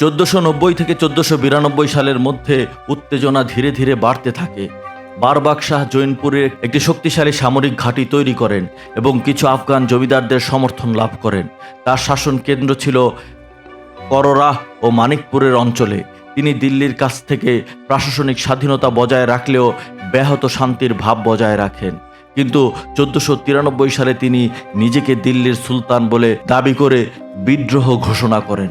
চোদ্দোশো নব্বই থেকে চোদ্দোশো বিরানব্বই সালের মধ্যে উত্তেজনা ধীরে ধীরে বাড়তে থাকে। বারবাক শাহ জৈনপুরে একটি শক্তিশালী সামরিক ঘাঁটি তৈরি করেন এবং কিছু আফগান জমিদারদের সমর্থন লাভ করেন। তার শাসন কেন্দ্র ছিল কররাহ ও মানিকপুরের অঞ্চলে। তিনি দিল্লির কাছ থেকে প্রশাসনিক স্বাধীনতা বজায় রাখলেও ব্যাহত শান্তির ভাব বজায় রাখেন। কিন্তু চোদ্দশো তিরানব্বই সালে তিনি নিজেকে দিল্লির সুলতান বলে দাবি করে বিদ্রোহ ঘোষণা করেন।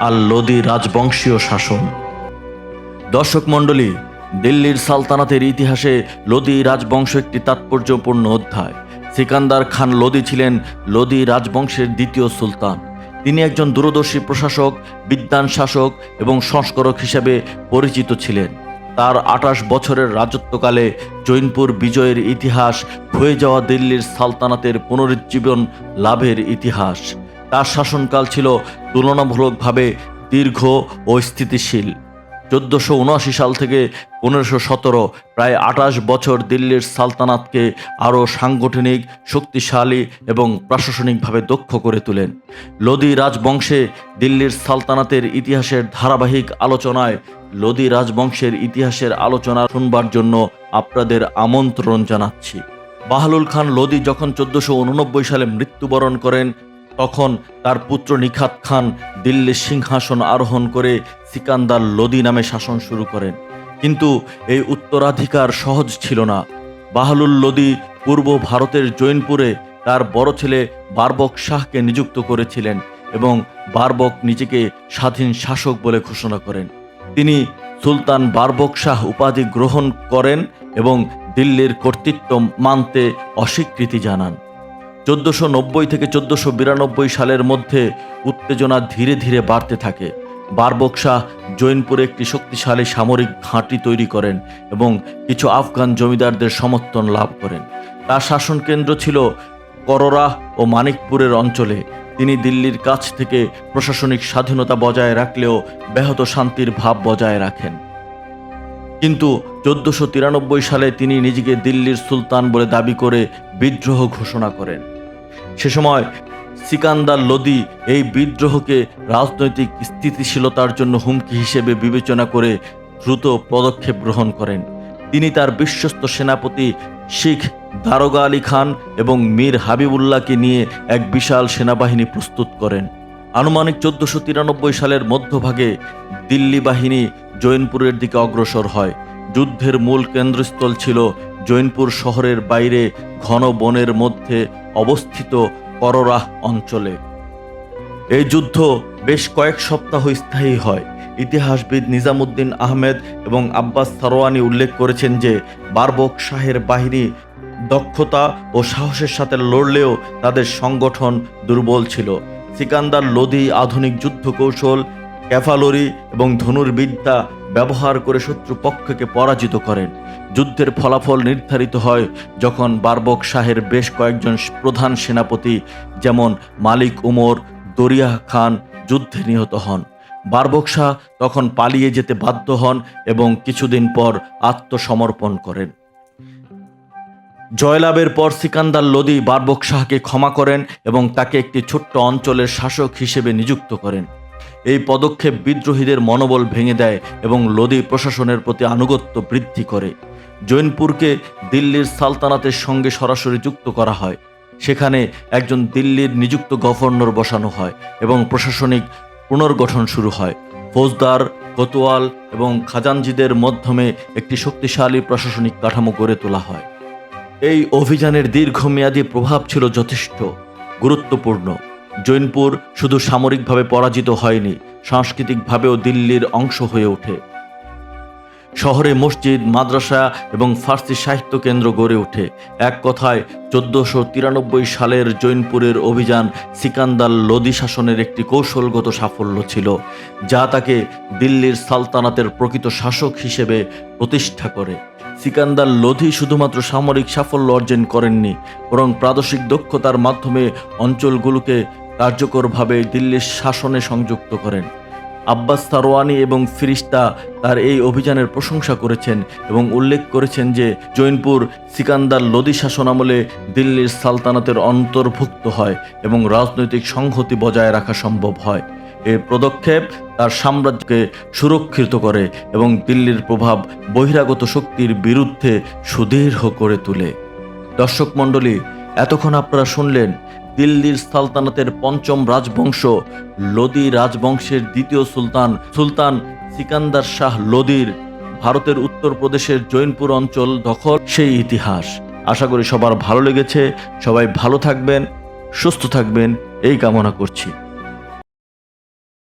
আর লোদি রাজবংশীয় শাসন। দর্শক মণ্ডলী, দিল্লির সালতানাতের ইতিহাসে লোদি রাজবংশ একটি তাৎপর্যপূর্ণ অধ্যায়। সিকান্দার খান লোদি ছিলেন লোদি রাজবংশের দ্বিতীয় সুলতান। তিনি একজন দূরদর্শী প্রশাসক, বিদ্বান শাসক এবং সংস্করক হিসেবে পরিচিত ছিলেন। তার আঠাশ বছরের রাজত্বকালে জৈনপুর বিজয়ের ইতিহাস হয়ে যাওয়া দিল্লির সালতানাতের পুনরুজ্জীবন লাভের ইতিহাস। তার শাসনকাল ছিল তুলনামূলকভাবে দীর্ঘ ও স্থিতিশীল। চোদ্দোশো উনআশি সাল থেকে পনেরোশো সতেরো, প্রায় আঠাশ বছর দিল্লির সালতানাতকে আরও সাংগঠনিক, শক্তিশালী এবং প্রশাসনিকভাবে দক্ষ করে তোলেন। লোদি রাজবংশে দিল্লির সালতানাতের ইতিহাসের ধারাবাহিক আলোচনায় লোদি রাজবংশের ইতিহাসের আলোচনা শুনবার জন্য আপনাদের আমন্ত্রণ জানাচ্ছি। বাহলুল খান লোদি যখন চোদ্দশো সালে মৃত্যুবরণ করেন তখন তার পুত্র নিখাত খান দিল্লির সিংহাসন আরোহণ করে সিকান্দার লোদি নামে শাসন শুরু করেন। কিন্তু এই উত্তরাধিকার সহজ ছিল না। বাহলুল লোদি পূর্ব ভারতের জৈনপুরে তার বড় ছেলে বারবক শাহকে নিযুক্ত করেছিলেন এবং বারবক নিজেকে স্বাধীন শাসক বলে ঘোষণা করেন। তিনি সুলতান বারবক শাহ উপাধি গ্রহণ করেন এবং দিল্লির কর্তৃত্ব মানতে অস্বীকৃতি জানান। চোদ্দোশো নব্বই থেকে চোদ্দোশো বিরানব্বই সালের মধ্যে উত্তেজনা ধীরে ধীরে বাড়তে থাকে। বারবক শাহ জৈনপুরে একটি শক্তিশালী সামরিক ঘাঁটি তৈরি করেন এবং কিছু আফগান জমিদারদের সমর্থন লাভ করেন। তার শাসন কেন্দ্র ছিল কররা ও মানিকপুরের অঞ্চলে। তিনি দিল্লির কাছ থেকে প্রশাসনিক স্বাধীনতা বজায় রাখলেও ব্যাহত শান্তির ভাব বজায় রাখেন। কিন্তু চোদ্দশো সালে তিনি নিজেকে দিল্লির সুলতান বলে দাবি করে বিদ্রোহ ঘোষণা করেন। সে সময় সিকান্দার লোদি এই বিদ্রোহকে রাজনৈতিক স্থিতিশীলতার জন্য হুমকি হিসেবে বিবেচনা করে দ্রুত পদক্ষেপ গ্রহণ করেন। তিনি তার বিশ্বস্ত সেনাপতি শিখ দারোগা আলী খান এবং মীর হাবিবুল্লাহকে নিয়ে এক বিশাল সেনাবাহিনী প্রস্তুত করেন। আনুমানিক চোদ্দশো তিরানব্বই সালের মধ্যভাগে দিল্লি বাহিনী জৈনপুরের দিকে অগ্রসর হয়। যুদ্ধের মূল কেন্দ্রস্থল ছিল জৈনপুর শহরের বাইরে ঘন বনের মধ্যে অবস্থিত কররাহ অঞ্চলে। এই যুদ্ধ বেশ কয়েক সপ্তাহ স্থায়ী হয়। ইতিহাসবিদ নিজামুদ্দিন আহমেদ এবং আব্বাস সারোয়ানি উল্লেখ করেছেন যে, বারবক শাহের বাহিনী দক্ষতা ও সাহসের সাথে লড়লেও তাদের সংগঠন দুর্বল ছিল। সিকান্দার লোদি আধুনিক যুদ্ধ কৌশল ক্যাফালরি এবং ধনুর্বিদ্যা ব্যবহার করে শত্রুপক্ষকে পরাজিত করেন। যুদ্ধের ফলাফল নির্ধারিত হয় যখন বারবক শাহের বেশ কয়েকজন প্রধান সেনাপতি যেমন মালিক উমর, দরিয়া খান যুদ্ধে নিহত হন। বারবক শাহ তখন পালিয়ে যেতে বাধ্য হন এবং কিছুদিন পর আত্মসমর্পণ করেন। জয়লাভের পর সিকান্দার লোদি বারবক শাহকে ক্ষমা করেন এবং তাকে একটি ছোট্ট অঞ্চলের শাসক হিসেবে নিযুক্ত করেন। এই পদক্ষেপ বিদ্রোহীদের মনোবল ভেঙে দেয় এবং লোদি প্রশাসনের প্রতি আনুগত্য বৃদ্ধি করে। জৈনপুরকে দিল্লির সালতানাতের সঙ্গে সরাসরি যুক্ত করা হয়। সেখানে একজন দিল্লির নিযুক্ত গভর্নর বসানো হয় এবং প্রশাসনিক পুনর্গঠন শুরু হয়। ফৌজদার, কোতোয়াল এবং খাজানজিদের মাধ্যমে একটি শক্তিশালী প্রশাসনিক কাঠামো গড়ে তোলা হয়। এই অভিযানের দীর্ঘমেয়াদী প্রভাব ছিল যথেষ্ট, গুরুত্বপূর্ণ। জৈনপুর শুধু সামরিকভাবে পরাজিত হয়নি, সাংস্কৃতিকভাবেও দিল্লির অংশ হয়ে ওঠে। শহরে মসজিদ, মাদ্রাসা এবং ফার্সি সাহিত্য কেন্দ্র গড়ে ওঠে। এক কথায়, চোদ্দশো তিরানব্বই সালের জৈনপুরের অভিযান সিকান্দার লোদি শাসনের একটি কৌশলগত সাফল্য ছিল, যা তাকে দিল্লির সালতানাতের প্রকৃত শাসক হিসেবে প্রতিষ্ঠা করে। সিকান্দার লোধি শুধুমাত্র সামরিক সাফল্য অর্জন করেননি, বরং প্রাদেশিক দক্ষতার মাধ্যমে অঞ্চলগুলোকে কার্যকরভাবে দিল্লির শাসনে সংযুক্ত করেন। আব্বাস সারোয়ানি এবং ফিরিস্তা তার এই অভিযানের প্রশংসা করেছেন এবং উল্লেখ করেছেন যে জৈনপুর সিকান্দার লোদি শাসন আমলে দিল্লির সালতানাতের অন্তর্ভুক্ত হয় এবং রাজনৈতিক সংহতি বজায় রাখা সম্ভব হয়। এই পদক্ষেপ তার সাম্রাজ্যকে সুরক্ষিত করে এবং দিল্লির প্রভাব বহিরাগত শক্তির বিরুদ্ধে সুদৃঢ় করে তোলে। দর্শক মণ্ডলী, এতক্ষণ আপনারা শুনলেন দিল্লির সালতানাতের পঞ্চম রাজবংশ, লোদি রাজবংশের দ্বিতীয় সুলতান সুলতান সিকান্দার শাহ লোদির, ভারতের উত্তরপ্রদেশের জৈনপুর অঞ্চল দখল, সেই ইতিহাস। আশা করি সবার ভালো লেগেছে। সবাই ভালো থাকবেন, সুস্থ থাকবেন, এই কামনা করছি।